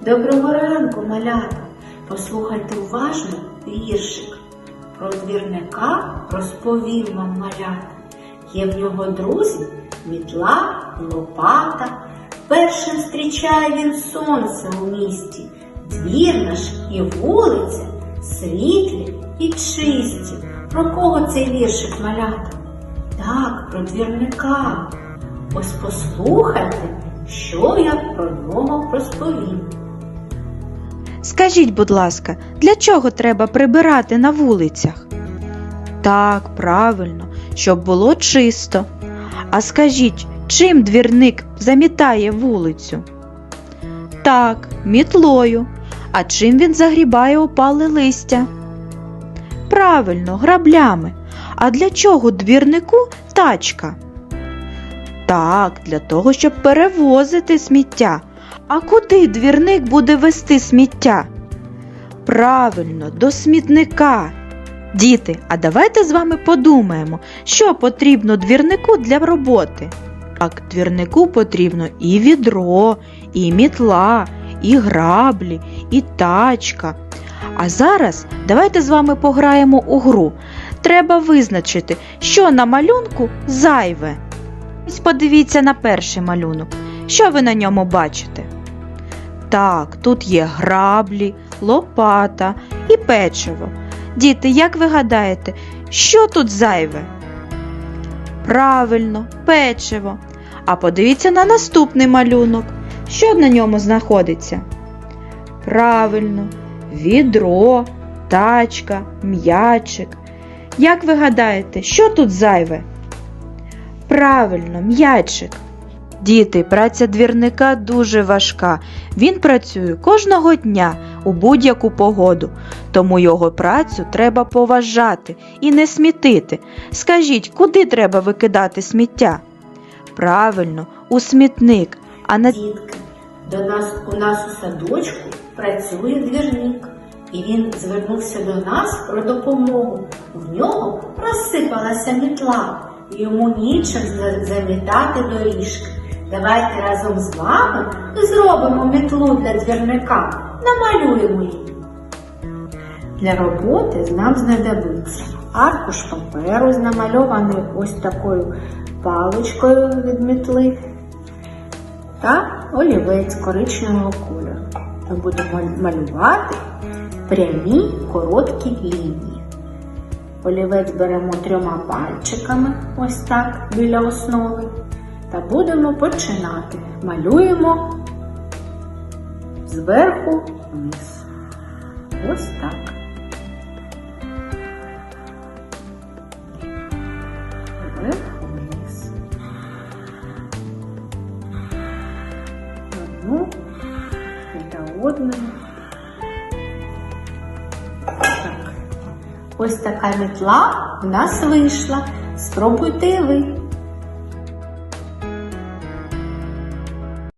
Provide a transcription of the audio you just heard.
Доброго ранку, малята! Послухайте уважно віршик. Про двірника розповів вам малята. Є в нього друзі мітла, лопата. Першим зустрічає він сонце у місті. Двір наш і вулиця світлі і чисті. Про кого цей віршик малята? Так, про двірника. Ось послухайте, що я про нього розповім. Скажіть, будь ласка, для чого треба прибирати на вулицях? Так, правильно, щоб було чисто. А скажіть, чим двірник замітає вулицю? Так, мітлою. А чим він загрібає опале листя? Правильно, граблями. А для чого двірнику тачка? Так, для того, щоб перевозити сміття. А куди двірник буде вести сміття? Правильно, до смітника. Діти, а давайте з вами подумаємо, що потрібно двірнику для роботи. Так, двірнику потрібно і відро, і мітла, і граблі, і тачка. А зараз давайте з вами пограємо у гру. Треба визначити, що на малюнку зайве. Ось подивіться на перший малюнок. Що ви на ньому бачите? Так, тут є граблі, лопата і печиво. Діти, як ви гадаєте, що тут зайве? Правильно, печиво. А подивіться на наступний малюнок. Що на ньому знаходиться? Правильно, відро, тачка, м'ячик. Як ви гадаєте, що тут зайве? Правильно, м'ячик. Діти, праця двірника дуже важка. Він працює кожного дня у будь-яку погоду, тому його працю треба поважати і не смітити. Скажіть, куди треба викидати сміття? Правильно, у смітник, а не Дітки, до нас у нас у садочку працює двірник, і він звернувся до нас про допомогу. В нього розсипалася мітла, йому нічим замітати доріжки. Давайте разом з вами зробимо мітлу для двірника, намалюємо її. Для роботи нам знадобиться аркуш паперу, намальований ось такою паличкою від мітли та олівець коричневого кольору. Ми будемо малювати прямі короткі лінії. Олівець беремо трьома пальчиками, ось так, біля основи, та будемо починати. Малюємо зверху вниз. Ось так. Зверху вниз. одну та одну. Ось така мітла в нас вийшла. Спробуйте і ви.